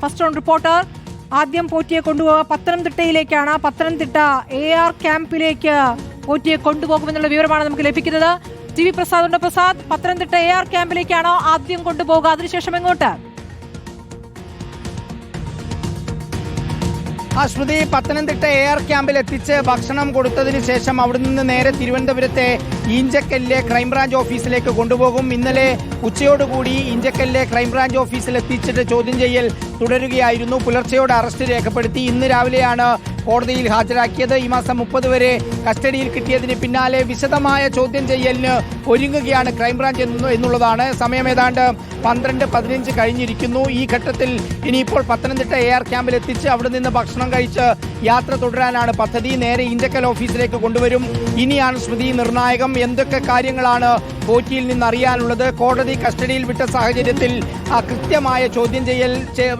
First round reporter ആദ്യം പോറ്റിയെ കൊണ്ടുപോവുക. പത്തനംതിട്ടയിലേക്കാണ്. Pathanamthitta A R ക്യാമ്പിലേക്ക് പോറ്റിയെ കൊണ്ടുപോകുമെന്നുള്ള വിവരമാണ് നമുക്ക് ലഭിക്കുന്നത്. ടി വി പ്രസാദ് ഉണ്ട്. പ്രസാദ് പത്തനംതിട്ട എ ആർ ക്യാമ്പിലേക്കാണോ ആദ്യം കൊണ്ടുപോകുക അതിനുശേഷം എങ്ങോട്ട്? ആ ശ്രുതി പത്തനംതിട്ട ആർ ക്യാമ്പിൽ എത്തിച്ച് ഭക്ഷണം കൊടുത്തതിന് ശേഷം അവിടെ നിന്ന് നേരെ തിരുവനന്തപുരത്തെ ഇഞ്ചക്കല്ലിലെ ക്രൈംബ്രാഞ്ച് ഓഫീസിലേക്ക് കൊണ്ടുപോകും. ഇന്നലെ ഉച്ചയോടുകൂടി ഇഞ്ചക്കല്ലിലെ ക്രൈംബ്രാഞ്ച് ഓഫീസിൽ എത്തിച്ചിട്ട് ചോദ്യം ചെയ്യൽ തുടരുകയായിരുന്നു. പുലർച്ചെയോടെ അറസ്റ്റ് രേഖപ്പെടുത്തി. ഇന്ന് രാവിലെയാണ് കോടതിയിൽ ഹാജരാക്കിയത്. ഈ മാസം മുപ്പത് വരെ കസ്റ്റഡിയിൽ കിട്ടിയതിന് പിന്നാലെ വിശദമായ ചോദ്യം ചെയ്യലിന് ഒരുങ്ങുകയാണ് ക്രൈംബ്രാഞ്ച് എന്നു- എന്നുള്ളതാണ്. സമയം ഏതാണ്ട് പന്ത്രണ്ട് പതിനഞ്ച് കഴിഞ്ഞിരിക്കുന്നു. ഈ ഘട്ടത്തിൽ ഇനിയിപ്പോൾ പത്തനംതിട്ട എ ആർ ക്യാമ്പിൽ എത്തിച്ച് അവിടെ നിന്ന് ഭക്ഷണം കഴിച്ച് യാത്ര തുടരാനാണ് പദ്ധതി. നേരെ ഇഞ്ചക്കൽ ഓഫീസിലേക്ക് കൊണ്ടുവരും. ഇനിയാണ് സ്മൃതി നിർണായകം. എന്തൊക്കെ കാര്യങ്ങളാണ് കോച്ചിയിൽ നിന്ന് അറിയാനുള്ളത് കോടതി കസ്റ്റഡിയിൽ വിട്ട സാഹചര്യത്തിൽ കൃത്യമായ ചോദ്യം ചെയ്യൽ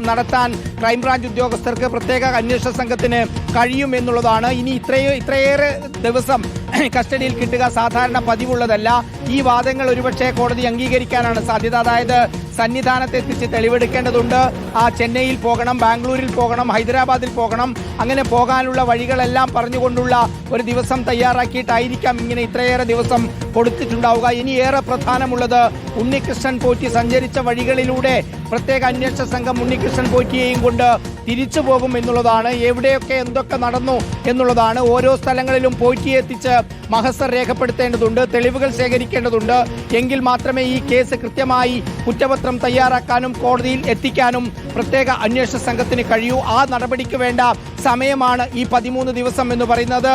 നടത്താൻ ക്രൈംബ്രാഞ്ച് ഉദ്യോഗസ്ഥർക്ക് പ്രത്യേക അന്വേഷണ സംഘത്തിന് കഴിയും എന്നുള്ളതാണ് ഇനി ഇത്രയോ ഇത്രയേറെ ദിവസം കസ്റ്റഡിയിൽ കിട്ടുക സാധാരണ പതിവുള്ളതല്ല. ഈ വാദങ്ങൾ ഒരുപക്ഷെ കോടതി അംഗീകരിക്കാനാണ് സാധ്യത. അതായത് സന്നിധാനത്തെത്തിച്ച് തെളിവെടുക്കേണ്ടതുണ്ട്. ആ ചെന്നൈയിൽ പോകണം ബാംഗ്ലൂരിൽ പോകണം ഹൈദരാബാദിൽ പോകണം. അങ്ങനെ പോകാനുള്ള വഴികളെല്ലാം പറഞ്ഞുകൊണ്ടുള്ള ഒരു ദിവസം തയ്യാറാക്കിയിട്ടായിരിക്കാം ഇങ്ങനെ ഇത്രയേറെ ദിവസം കൊടുത്തിട്ടുണ്ടാവുക. ഇനി ഏറെ പ്രധാനമുള്ളത് ഉണ്ണികൃഷ്ണൻ പോറ്റി സഞ്ചരിച്ച വഴികളിലൂടെ പ്രത്യേക അന്വേഷണ സംഘം ഉണ്ണികൃഷ്ണൻ പോറ്റിയെയും കൊണ്ട് തിരിച്ചു പോകും എന്നുള്ളതാണ്. എവിടെയൊക്കെ എന്തൊക്കെ നടന്നു എന്നുള്ളതാണ് ഓരോ സ്ഥലങ്ങളിലും പോറ്റിയെ എത്തിച്ച് മഹസർ രേഖപ്പെടുത്തേണ്ടതുണ്ട് തെളിവുകൾ ശേഖരിക്കേണ്ടതുണ്ട്. എങ്കിൽ മാത്രമേ ഈ കേസ് കൃത്യമായി കുറ്റപത്രം തയ്യാറാക്കാനും കോടതിയിൽ എത്തിക്കാനും പ്രത്യേക അന്വേഷണ സംഘത്തിന് കഴിയൂ. ആ നടപടിക്ക് വേണ്ട സമയമാണ് ഈ പതിമൂന്ന് ദിവസം എന്ന് പറയുന്നത്.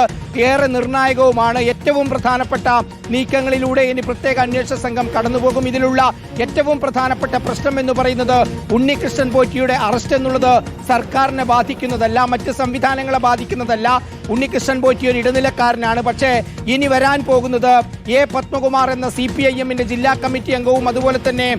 ഏറെ നിർണായകവുമാണ്. ഏറ്റവും പ്രധാനപ്പെട്ട നീക്കങ്ങളിലൂടെ ഇനി പ്രത്യേക അന്വേഷണ സംഘം കടന്നുപോകും. ഇതിലുള്ള ഏറ്റവും പ്രധാനപ്പെട്ട പ്രശ്നം എന്ന് പറയുന്നത് ഉണ്ണികൃഷ്ണൻ പോറ്റിയുടെ അറസ്റ്റ് എന്നുള്ളത് സർക്കാരിനെ ബാധിക്കുന്നതല്ല മറ്റ് സംവിധാനങ്ങളെ ബാധിക്കുന്നതല്ല. ഉണ്ണികൃഷ്ണൻ പോറ്റി ഒരു ഇടനിലക്കാരനാണ്. പക്ഷേ ഇനി വരാൻ പോകുന്നത് എ പത്മകുമാർ എന്ന സി പി ഐ എമ്മിന്റെ ജില്ലാ കമ്മിറ്റി അംഗവും അതുപോലെ തന്നെ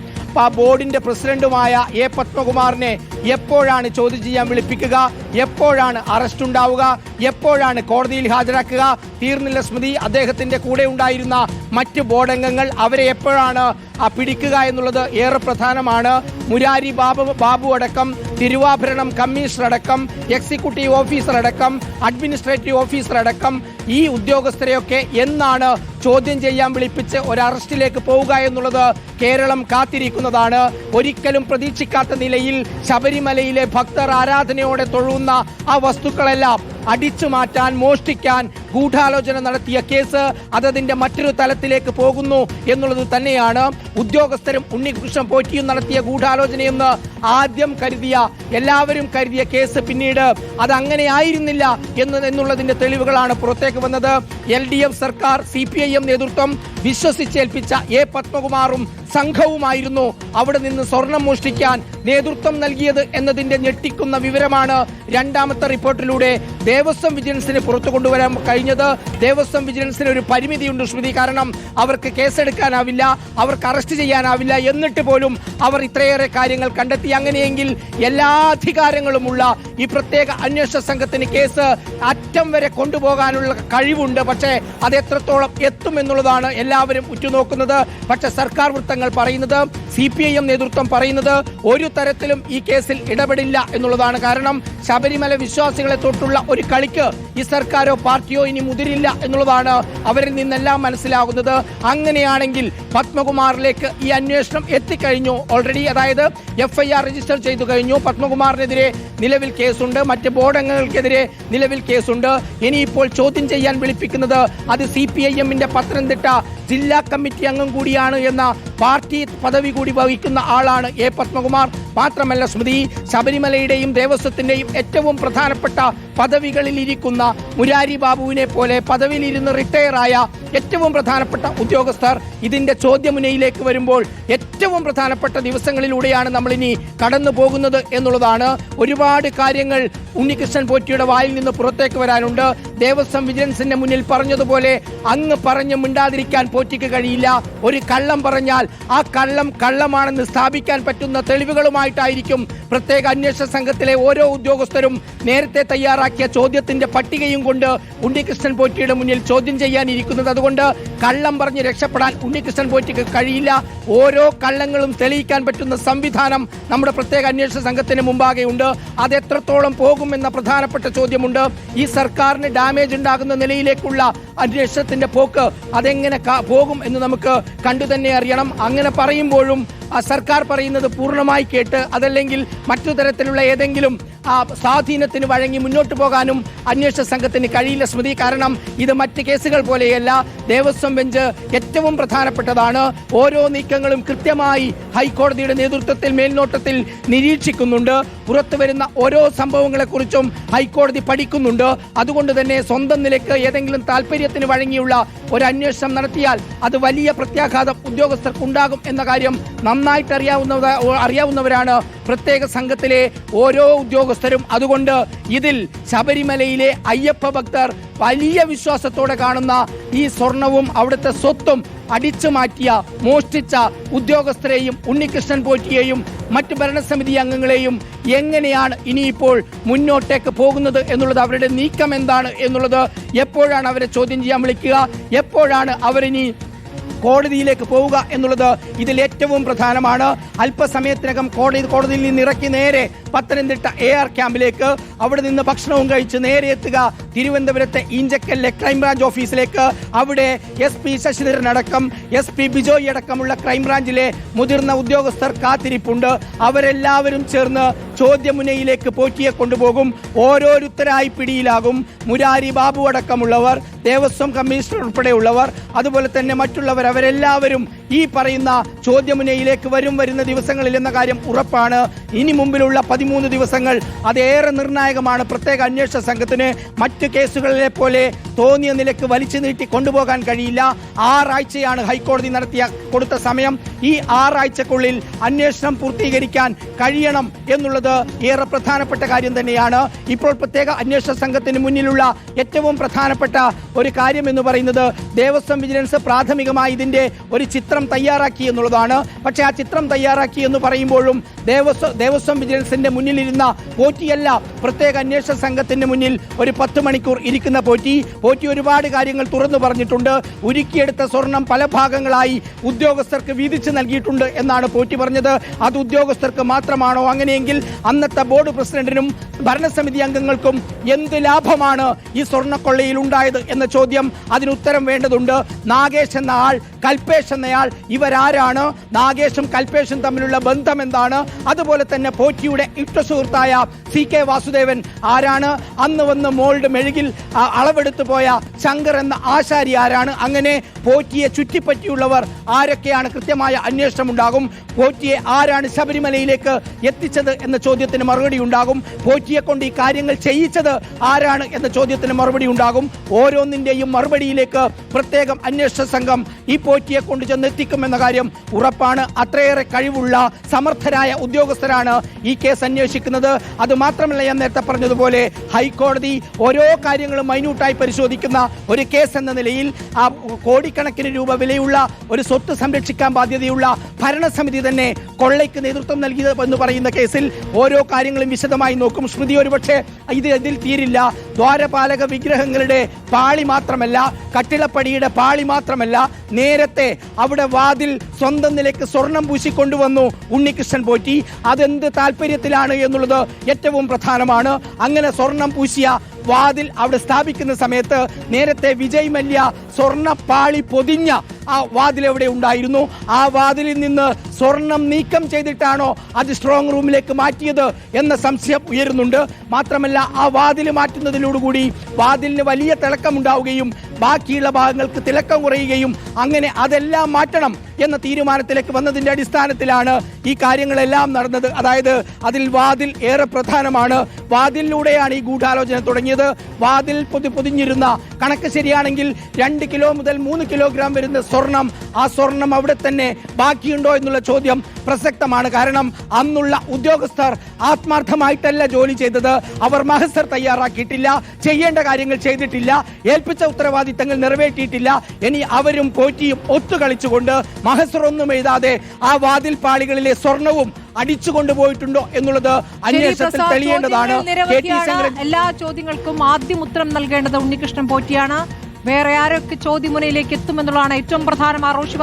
ബോർഡിന്റെ പ്രസിഡന്റുമായ എ പത്മകുമാറിനെ എപ്പോഴാണ് ചോദ്യം ചെയ്യാൻ വിളിപ്പിക്കുക? എപ്പോഴാണ് അറസ്റ്റ് ഉണ്ടാവുക? എപ്പോഴാണ് കോടതിയിൽ ഹാജരാക്കുക? തീർന്നില്ല സ്മൃതി അദ്ദേഹത്തിന്റെ കൂടെ ഉണ്ടായിരുന്ന മറ്റ് ബോർഡംഗങ്ങൾ അവരെ എപ്പോഴാണ് പിടിക്കുക എന്നുള്ളത് ഏറെ പ്രധാനമാണ്. മുരാരി ബാബു ബാബു അടക്കം തിരുവാഭരണം കമ്മീഷണർ അടക്കം എക്സിക്യൂട്ടീവ് ഓഫീസർ അടക്കം അഡ്മിനിസ്ട്രേറ്റീവ് ഓഫീസർ അടക്കം ഈ ഉദ്യോഗസ്ഥരെയൊക്കെ എന്നാണ് ചോദ്യം ചെയ്യാൻ വിളിപ്പിച്ച് ഒരു അറസ്റ്റിലേക്ക് പോവുക എന്നുള്ളത് കേരളം കാത്തിരിക്കുന്നതാണ്. ഒരിക്കലും പ്രതീക്ഷിക്കാത്ത നിലയിൽ ശബരിമലയിലെ ഭക്തർ ആരാധനയോടെ തൊഴുന്ന ആ വസ്തുക്കളെല്ലാം അടിച്ചു മാറ്റാൻ മോഷ്ടിക്കാൻ ഗൂഢാലോചന നടത്തിയ കേസ് അതതിന്റെ മറ്റൊരു തലത്തിലേക്ക് പോകുന്നു എന്നുള്ളത് തന്നെയാണ് ഉദ്യോഗസ്ഥരും ഉണ്ണികൃഷ്ണൻ പോറ്റിയും നടത്തിയ ഗൂഢാലോചനയെന്ന് ആദ്യം കരുതിയ എല്ലാവരും കരുതിയ കേസ് പിന്നീട് അത് അങ്ങനെ ആയിരുന്നില്ല എന്ന് എന്നുള്ളതിന്റെ തെളിവുകളാണ് പുറത്തേക്ക് വന്നത്. എൽ ഡി എഫ് സർക്കാർ സി പി ഐ എം നേതൃത്വം വിശ്വസിച്ചേൽപ്പിച്ച എ പത്മകുമാറും സംഘവുമായിരുന്നു അവിടെ നിന്ന് സ്വർണം മോഷ്ടിക്കാൻ നേതൃത്വം നൽകിയത് എന്നതിന്റെ ഞെട്ടിക്കുന്ന വിവരമാണ് രണ്ടാമത്തെ റിപ്പോർട്ടിലൂടെ ദേവസ്വം വിജിലൻസിന് പുറത്തു കൊണ്ടുവരാൻ കഴിഞ്ഞത്. ദേവസ്വം വിജിലൻസിന് ഒരു പരിമിതിയുണ്ട് ശ്രുതി. കാരണം അവർക്ക് കേസെടുക്കാനാവില്ല അവർക്ക് അറസ്റ്റ് ചെയ്യാനാവില്ല എന്നിട്ട് പോലും അവർ ഇത്രയേറെ കാര്യങ്ങൾ കണ്ടെത്തി. അങ്ങനെയെങ്കിൽ എല്ലാ അധികാരങ്ങളുമുള്ള ഈ പ്രത്യേക അന്വേഷണ സംഘത്തിന് കേസ് അറ്റം വരെ കൊണ്ടുപോകാനുള്ള കഴിവുണ്ട്. പക്ഷേ അത് എത്രത്തോളം എത്തുമെന്നുള്ളതാണ് എല്ലാവരും ഉറ്റുനോക്കുന്നത്. പക്ഷേ സർക്കാർ വൃത്തങ്ങൾ പറയുന്നത് സി പി ഐ എം നേതൃത്വം പറയുന്നത് ഒരു തരത്തിലും ഈ കേസിൽ ഇടപെടില്ല എന്നുള്ളതാണ് കാരണം ശബരിമല വിശ്വാസികളെ തൊട്ടുള്ള ഒരു കളിക്ക് ഈ സർക്കാരോ പാർട്ടിയോ ഇനി മുതിരില്ല എന്നുള്ളതാണ് അവരിൽ നിന്നെല്ലാം മനസ്സിലാകുന്നത്. അങ്ങനെയാണെങ്കിൽ പത്മകുമാറിലേക്ക് ഈ അന്വേഷണം എത്തിക്കഴിഞ്ഞു. ഓൾറെഡി അതായത് എഫ് രജിസ്റ്റർ ചെയ്തു കഴിഞ്ഞു. പത്മകുമാറിനെതിരെ നിലവിൽ കേസുണ്ട്. മറ്റ് ബോർഡ് അംഗങ്ങൾക്കെതിരെ നിലവിൽ കേസുണ്ട്. ഇനിയിപ്പോൾ ചോദ്യം ചെയ്യാൻ വിളിപ്പിക്കുന്നത് അത് സി പി ഐ എമ്മിന്റെ പത്തനംതിട്ട ജില്ലാ കമ്മിറ്റി അംഗം കൂടിയാണ് എന്ന പാർട്ടി പദവി കൂടി വഹിക്കുന്ന ആളാണ് എ പത്മകുമാർ. മാത്രമല്ല സ്മൃതി ശബരിമലയുടെയും ദേവസ്വത്തിന്റെയും ഏറ്റവും പ്രധാനപ്പെട്ട പദവികളിൽ ഇരിക്കുന്ന മുരാരി ബാബുവിനെ പോലെ പദവിയിലിരുന്ന് റിട്ടയറായ ഏറ്റവും പ്രധാനപ്പെട്ട ഉദ്യോഗസ്ഥർ ഇതിന്റെ ചോദ്യമുനയിലേക്ക് വരുമ്പോൾ ഏറ്റവും പ്രധാനപ്പെട്ട ദിവസങ്ങളിലൂടെയാണ് നമ്മളിനി കടന്നു പോകുന്നത് എന്നുള്ളതാണ്. ഒരുപാട് കാര്യങ്ങൾ ഉണ്ണികൃഷ്ണൻ പോറ്റിയുടെ വായിൽ നിന്ന് പുറത്തേക്ക് വരാനുണ്ട്. ദേവസ്വം വിജിലൻസിന്റെ മുന്നിൽ പറഞ്ഞതുപോലെ അങ്ങ് പറഞ്ഞ് മിണ്ടാതിരിക്കാൻ പോറ്റിക്ക് കഴിയില്ല. ഒരു കള്ളം പറഞ്ഞാൽ ആ കള്ളം കള്ളമാണെന്ന് സ്ഥാപിക്കാൻ പറ്റുന്ന തെളിവുകളുമായിട്ടായിരിക്കും പ്രത്യേക അന്വേഷണ സംഘത്തിലെ ഓരോ ഉദ്യോഗസ്ഥരും നേരത്തെ തയ്യാറാക്കിയ ചോദ്യത്തിന്റെ പട്ടികയും കൊണ്ട് ഉണ്ണികൃഷ്ണൻ പോറ്റിയുടെ മുന്നിൽ ചോദ്യം ചെയ്യാനിരിക്കുന്നത്. അതുകൊണ്ട് കള്ളം പറഞ്ഞ് രക്ഷപ്പെടാൻ ഉണ്ണികൃഷ്ണൻ പോറ്റിക്ക് കഴിയില്ല. ഓരോ കള്ളങ്ങളും തെളിയിക്കാൻ പറ്റുന്ന സംവിധാനം നമ്മുടെ പ്രത്യേക അന്വേഷണ സംഘത്തിന് മുമ്പാകെ ഉണ്ട്. അത് എത്രത്തോളം പോകുമെന്ന പ്രധാനപ്പെട്ട ചോദ്യമുണ്ട്. ഈ സർക്കാരിന് ഡാമേജ് ഉണ്ടാകുന്ന നിലയിലേക്കുള്ള അന്വേഷണത്തിന്റെ പോക്ക് അതെങ്ങനെ പോകും എന്ന് നമുക്ക് കണ്ടു തന്നെ അറിയണം. അങ്ങനെ പറയുമ്പോഴും സർക്കാർ പറയുന്നത് പൂർണമായി കേട്ട് അതല്ലെങ്കിൽ മറ്റു തരത്തിലുള്ള ഏതെങ്കിലും ആ സ്വാധീനത്തിന് വഴങ്ങി മുന്നോട്ട് പോകാനും അന്വേഷണ സംഘത്തിന് കഴിയില്ല സ്മൃതി. കാരണം ഇത് മറ്റ് കേസുകൾ പോലെയല്ല. ദേവസ്വം ബെഞ്ച് ഏറ്റവും പ്രധാനപ്പെട്ടതാണ്. ഓരോ നീക്കങ്ങളും കൃത്യമായി ഹൈക്കോടതിയുടെ നേതൃത്വത്തിൽ മേൽനോട്ടത്തിൽ നിരീക്ഷിക്കുന്നുണ്ട്. പുറത്തു വരുന്ന ഓരോ സംഭവങ്ങളെക്കുറിച്ചും ഹൈക്കോടതി പഠിക്കുന്നുണ്ട്. അതുകൊണ്ട് തന്നെ സ്വന്തം നിലയ്ക്ക് ഏതെങ്കിലും താല്പര്യത്തിന് വഴങ്ങിയുള്ള ഒരു അന്വേഷണം നടത്തിയാൽ അത് വലിയ പ്രത്യാഘാതം ഉദ്യോഗസ്ഥർക്ക് ഉണ്ടാകും എന്ന കാര്യം നന്നായിട്ട് അറിയാവുന്ന അറിയാവുന്നവരാണ് പ്രത്യേക സംഘത്തിലെ ഓരോ ഉദ്യോഗസ്ഥരും. അതുകൊണ്ട് ഇതിൽ ശബരിമലയിലെ അയ്യപ്പ ഭക്തർ വലിയ വിശ്വാസത്തോടെ കാണുന്ന ഈ സ്വർണവും അവിടുത്തെ സ്വത്തും അടിച്ചു മാറ്റിയ മോഷ്ടിച്ച ഉദ്യോഗസ്ഥരെയും ഉണ്ണികൃഷ്ണൻ പോറ്റിയെയും മറ്റ് ഭരണസമിതി അംഗങ്ങളെയും എങ്ങനെയാണ് ഇനിയിപ്പോൾ മുന്നോട്ടേക്ക് പോകുന്നത് എന്നുള്ളത് അവരുടെ നീക്കം എന്താണ് എന്നുള്ളത് എപ്പോഴാണ് അവരെ ചോദ്യം ചെയ്യാൻ വിളിക്കുക? എപ്പോഴാണ് അവരിനി കോടതിയിലേക്ക് പോവുക എന്നുള്ളത് ഇതിൽ ഏറ്റവും പ്രധാനമാണ്. അല്പസമയത്തിനകം കോടതി കോടതിയിൽ നിന്ന് ഇറക്കി നേരെ പത്തനംതിട്ട എ ആർ ക്യാമ്പിലേക്ക്. അവിടെ നിന്ന് ഭക്ഷണവും കഴിച്ച് നേരെ എത്തുക. തിരുവനന്തപുരത്തെ ഇഞ്ചക്കലിലെ ക്രൈംബ്രാഞ്ച് ഓഫീസിലേക്ക് അവിടെ എസ് പി ശശിധരൻ അടക്കം എസ് പി ബിജോയ് അടക്കമുള്ള ക്രൈംബ്രാഞ്ചിലെ മുതിർന്ന ഉദ്യോഗസ്ഥർ കാത്തിരിപ്പുണ്ട്. അവരെല്ലാവരും ചേർന്ന് ചോദ്യമുനയിലേക്ക് പോറ്റിയെ കൊണ്ടുപോകും. ഓരോരുത്തരായി പിടിയിലാകും. മുരാരി ബാബു അടക്കമുള്ളവർ ദേവസ്വം കമ്മീഷണർ ഉൾപ്പെടെയുള്ളവർ അതുപോലെ തന്നെ മറ്റുള്ളവർ അവരെല്ലാവരും ഈ പറയുന്ന ചോദ്യമുനയിലേക്ക് വരും വരുന്ന ദിവസങ്ങളിൽ എന്ന കാര്യം ഉറപ്പാണ്. ഇനി മുമ്പിലുള്ള പതിമൂന്ന് ദിവസങ്ങൾ അതേറെ നിർണായകമാണ്. പ്രത്യേക അന്വേഷണ സംഘത്തിന് മറ്റ് കേസുകളിലെ പോലെ തോന്നിയ നിലയ്ക്ക് വലിച്ചു നീട്ടി കൊണ്ടുപോകാൻ കഴിയില്ല. ആറാഴ്ചയാണ് ഹൈക്കോടതി നടത്തിയ കൊടുത്ത സമയം. ഈ ആറാഴ്ചക്കുള്ളിൽ അന്വേഷണം പൂർത്തീകരിക്കാൻ കഴിയണം എന്നുള്ളത് ഏറെ പ്രധാനപ്പെട്ട കാര്യം തന്നെയാണ്. ഇപ്പോൾ പ്രത്യേക അന്വേഷണ സംഘത്തിന് മുന്നിലുള്ള ഏറ്റവും പ്രധാനപ്പെട്ട ഒരു കാര്യം എന്ന് പറയുന്നത് ദേവസ്വം വിജിലൻസ് പ്രാഥമികമായി ഇതിന്റെ ഒരു ചിത്രം തയ്യാറാക്കി എന്നുള്ളതാണ്. പക്ഷേ ആ ചിത്രം തയ്യാറാക്കി എന്ന് പറയുമ്പോഴും ദേവസ്വം ദേവസ്വം വിജിലൻസിന്റെ മുന്നിലിരുന്ന പോറ്റിയല്ല പ്രത്യേക അന്വേഷണ സംഘത്തിന്റെ മുന്നിൽ ഒരു പത്ത് മണിക്കൂർ ഇരിക്കുന്ന പോറ്റി. പോറ്റി ഒരുപാട് കാര്യങ്ങൾ തുറന്നു പറഞ്ഞിട്ടുണ്ട്. ഉരുക്കിയെടുത്ത സ്വർണം പല ഭാഗങ്ങളായി ഉദ്യോഗസ്ഥർക്ക് വീതിച്ച് നൽകിയിട്ടുണ്ട് എന്നാണ് പോറ്റി പറഞ്ഞത്. അത് ഉദ്യോഗസ്ഥർക്ക് മാത്രമാണോ? അങ്ങനെയെങ്കിൽ അന്നത്തെ ബോർഡ് പ്രസിഡന്റിനും ഭരണസമിതി അംഗങ്ങൾക്കും എന്ത് ലാഭമാണ് ഈ സ്വർണക്കൊള്ളയിൽ ഉണ്ടായത് എന്ന ചോദ്യം അതിന് ഉത്തരം വേണ്ടതുണ്ട്. നാഗേഷ് എന്ന ആൾ കൽപേഷ് എന്നയാൾ ഇവരാരാണ്? നാഗേഷും കൽപേഷും തമ്മിലുള്ള ബന്ധം എന്താണ്? അതുപോലെ തന്നെ പോറ്റിയുടെ ഇഷ്ട സുഹൃത്തായ സി കെ വാസുദേവൻ ആരാണ്? അന്ന് വന്ന് മോൾഡ് മെഴുകിൽ അളവെടുത്തു പോയ ശങ്കർ എന്ന ആശാരി ആരാണ്? അങ്ങനെ പോറ്റിയെ ചുറ്റിപ്പറ്റിയുള്ളവർ ആരൊക്കെയാണ്? കൃത്യമായ അന്വേഷണം ഉണ്ടാകും. പോറ്റിയെ ആരാണ് ശബരിമലയിലേക്ക് എത്തിച്ചത് എന്ന ചോദ്യത്തിന് മറുപടി ഉണ്ടാകും. പോറ്റിയെ കൊണ്ട് ഈ കാര്യങ്ങൾ ചെയ്യിച്ചത് ആരാണ് എന്ന ചോദ്യത്തിന് മറുപടി ഉണ്ടാകും. ഓരോന്നിന്റെയും മറുപടിയിലേക്ക് പ്രത്യേകം അന്വേഷണ സംഘം ഈ പോറ്റിയെ കൊണ്ട് ചെന്ന് എത്തിക്കുമെന്ന കാര്യം ഉറപ്പാണ്. അത്രയേറെ കഴിവുള്ള സമർത്ഥരായ ഉദ്യോഗസ്ഥരാണ് ഈ കേസ് അന്വേഷിക്കുന്നത്. അത് മാത്രമല്ല ഞാൻ നേരത്തെ പറഞ്ഞതുപോലെ ഹൈക്കോടതി ഓരോ കാര്യങ്ങളും മൈന്യൂട്ടായി പരിശോധിക്കുന്ന ഒരു കേസ് എന്ന നിലയിൽ ആ കോടിക്കണക്കിന് രൂപ വിലയുള്ള ഒരു സ്വത്ത് സംരക്ഷിക്കാൻ ബാധ്യതയുള്ള ഭരണസമിതി തന്നെ കൊള്ളയ്ക്ക് നേതൃത്വം നൽകിയത് എന്ന് പറയുന്ന കേസിൽ ഓരോ കാര്യങ്ങളും വിശദമായി നോക്കും. സ്മൃതി ഒരുപക്ഷെ ഇത് ഇതിൽ തീരില്ല. ദ്വാരപാലക വിഗ്രഹങ്ങളുടെ പാളി മാത്രമല്ല കട്ടിളപ്പടിയുടെ പാളി മാത്രമല്ല നേരത്തെ അവിടെ വാതിൽ സ്വന്തം നിലയ്ക്ക് സ്വർണം പൂശിക്കൊണ്ടുവന്നു ഉണ്ണികൃഷ്ണൻ പോറ്റി. അതെന്ത് താല്പര്യത്തിലാണ് എന്നുള്ളത് ഏറ്റവും പ്രധാനമാണ്. അങ്ങനെ സ്വർണം പൂശിയ വാതിൽ അവിടെ സ്ഥാപിക്കുന്ന സമയത്ത് നേരത്തെ വിജയ് മല്യ സ്വർണപ്പാളി പൊതിഞ്ഞ ആ വാതിൽ എവിടെ ഉണ്ടായിരുന്നു? ആ വാതിലിൽ നിന്ന് സ്വർണം നീക്കം ചെയ്തിട്ടാണോ അത് സ്ട്രോങ് റൂമിലേക്ക് മാറ്റിയത് എന്ന സംശയം ഉയരുന്നുണ്ട്. മാത്രമല്ല ആ വാതിൽ മാറ്റുന്നതിനോടുകൂടി വാതിലിന് വലിയ തിളക്കമുണ്ടാവുകയും ബാക്കിയുള്ള ഭാഗങ്ങൾക്ക് തിളക്കം കുറയുകയും അങ്ങനെ അതെല്ലാം മാറ്റണം എന്ന തീരുമാനത്തിലേക്ക് വന്നതിന്റെ അടിസ്ഥാനത്തിലാണ് ഈ കാര്യങ്ങളെല്ലാം നടന്നത്. അതായത് അതിൽ വാതിൽ ഏറെ പ്രധാനമാണ്. വാതിലിലൂടെയാണ് ഈ ഗൂഢാലോചന തുടങ്ങിയത്. വാതിൽ പൊതി പൊതിഞ്ഞിരുന്ന കണക്ക് ശരിയാണെങ്കിൽ രണ്ട് കിലോ മുതൽ മൂന്ന് കിലോഗ്രാം വരുന്ന സ്വർണം ആ സ്വർണം അവിടെ തന്നെ ബാക്കിയുണ്ടോ എന്നുള്ള ചോദ്യം പ്രസക്തമാണ്. കാരണം അന്നുള്ള ഉദ്യോഗസ്ഥർ ആത്മാർത്ഥമായിട്ടല്ല ജോലി ചെയ്തത്. അവർ മഹസർ തയ്യാറാക്കിയിട്ടില്ല. ചെയ്യേണ്ട കാര്യങ്ങൾ ചെയ്തിട്ടില്ല. ഏൽപ്പിച്ച ഉത്തരവാദിത്തങ്ങൾ നിറവേറ്റിയിട്ടില്ല. ഇനി അവരും പോറ്റിയും ഒത്തുകളിച്ചുകൊണ്ട് മഹസർ ഒന്നും എഴുതാതെ ആ വാതിൽ പാളികളിലെ സ്വർണവും അടിച്ചു കൊണ്ടുപോയിട്ടുണ്ടോ എന്നുള്ളത് അന്വേഷണത്തിൽ തെളിയേണ്ടതാണ്. എല്ലാ ചോദ്യങ്ങൾക്കും ആദ്യം ഉത്തരം നൽകേണ്ടത് ഉണ്ണികൃഷ്ണൻ പോറ്റിയാണ്. വേറെ ആരൊക്കെ ചോദ്യമുനയിലേക്ക് എത്തുമെന്നുള്ളതാണ് ഏറ്റവും പ്രധാനം. ആ റോഷി